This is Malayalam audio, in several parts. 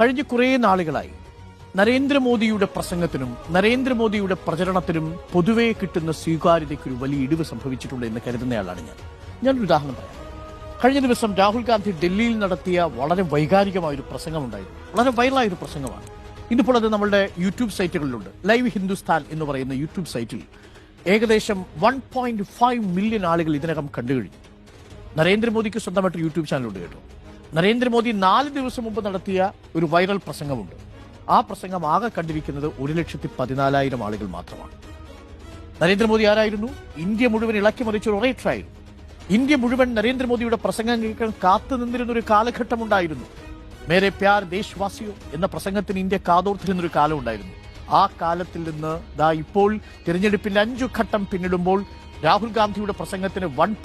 കഴിഞ്ഞ കുറേ നാളുകളായി നരേന്ദ്രമോദിയുടെ പ്രസംഗത്തിനും നരേന്ദ്രമോദിയുടെ പ്രചരണത്തിനും പൊതുവെ കിട്ടുന്ന സ്വീകാര്യതയ്ക്ക് ഒരു വലിയ ഇടിവ് സംഭവിച്ചിട്ടുണ്ട് എന്ന് കരുതുന്നയാളാണ് ഞാൻ. ഞാനൊരു ഉദാഹരണം പറയാം. കഴിഞ്ഞ ദിവസം രാഹുൽ ഗാന്ധി ഡൽഹിയിൽ നടത്തിയ വളരെ വൈകാരികമായ ഒരു പ്രസംഗമുണ്ടായിരുന്നു. വളരെ വൈറലായ ഒരു പ്രസംഗമാണ്. ഇന്നിപ്പോൾ അത് നമ്മളുടെ യൂട്യൂബ് സൈറ്റുകളിലുണ്ട്. ലൈവ് ഹിന്ദുസ്ഥാൻ എന്ന് പറയുന്ന യൂട്യൂബ് സൈറ്റിൽ ഏകദേശം വൺ പോയിന്റ് ഫൈവ് മില്യൺ ആളുകൾ ഇതിനകം കണ്ടുകഴിഞ്ഞു. നരേന്ദ്രമോദിക്ക് സ്വന്തമായിട്ട് യൂട്യൂബ് ചാനലുണ്ട് കേട്ടോ. നരേന്ദ്രമോദി നാല് ദിവസം മുമ്പ് നടത്തിയ ഒരു വൈറൽ പ്രസംഗമുണ്ട്. ആ പ്രസംഗം ആകെ കണ്ടിരിക്കുന്നത് ഒരു ലക്ഷത്തി പതിനാലായിരം ആളുകൾ മാത്രമാണ്. നരേന്ദ്രമോദി ആരായിരുന്നു? ഇന്ത്യ മുഴുവൻ ഇളക്കി മറിച്ച ഒരു ഒറേറ്ററായിരുന്നു ഇന്ത്യ മുഴുവൻ നരേന്ദ്രമോദിയുടെ പ്രസംഗം കേൾക്കാൻ കാത്തു നിന്നിരുന്ന ഒരു കാലഘട്ടമുണ്ടായിരുന്നു. മേരെ പ്യാർ ദേശവാസിയോ എന്ന പ്രസംഗത്തിന് ഇന്ത്യ കാതോർത്തിരുന്നൊരു കാലം ഉണ്ടായിരുന്നു. ആ കാലത്തിൽ നിന്ന് ദാ ഇപ്പോൾ തിരഞ്ഞെടുപ്പിന്റെ അഞ്ചു ഘട്ടം പിന്നിടുമ്പോൾ രാഹുൽ ഗാന്ധിയുടെ പ്രസംഗത്തിന് വൺ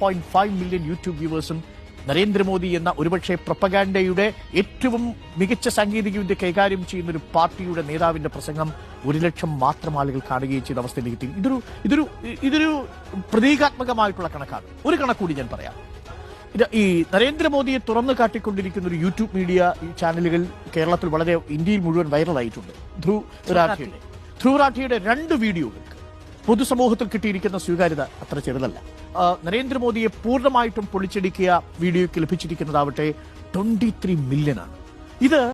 മില്യൺ യൂട്യൂബ് വ്യൂവേഴ്സും നരേന്ദ്രമോദി എന്ന ഒരുപക്ഷെ പ്രൊപ്പഗാൻഡയുടെ ഏറ്റവും മികച്ച സാങ്കേതികവിദ്യ കൈകാര്യം ചെയ്യുന്ന ഒരു പാർട്ടിയുടെ നേതാവിന്റെ പ്രസംഗം ഒരു ലക്ഷം മാത്രം ആളുകൾ കാണുകയും ചെയ്ത അവസ്ഥയിലേക്ക് എത്തി ഇതൊരു ഇതൊരു ഇതൊരു പ്രതീകാത്മകമായിട്ടുള്ള കണക്കാണ്. ഒരു കണക്കൂടി ഞാൻ പറയാം. ഈ നരേന്ദ്രമോദിയെ തുറന്നു കാട്ടിക്കൊണ്ടിരിക്കുന്ന ഒരു യൂട്യൂബ് മീഡിയ ചാനലുകൾ കേരളത്തിൽ വളരെ ഇന്ത്യയിൽ മുഴുവൻ വൈറലായിട്ടുണ്ട്. ധ്രുവ് രാഠിയുടെ ധ്രുവ് രാഠിയുടെ രണ്ട് വീഡിയോകൾക്ക് പൊതുസമൂഹത്തിൽ കിട്ടിയിരിക്കുന്ന സ്വീകാര്യത അത്ര ചെറുതല്ല. നരേന്ദ്രമോദിയെ പൂർണമായിട്ടും പൊളിച്ചടിക്കുക വീഡിയോയ്ക്ക് ലഭിച്ചിരിക്കുന്നതാവട്ടെ ട്വന്റി ത്രീ മില്യൺ ആണ്. ഇത്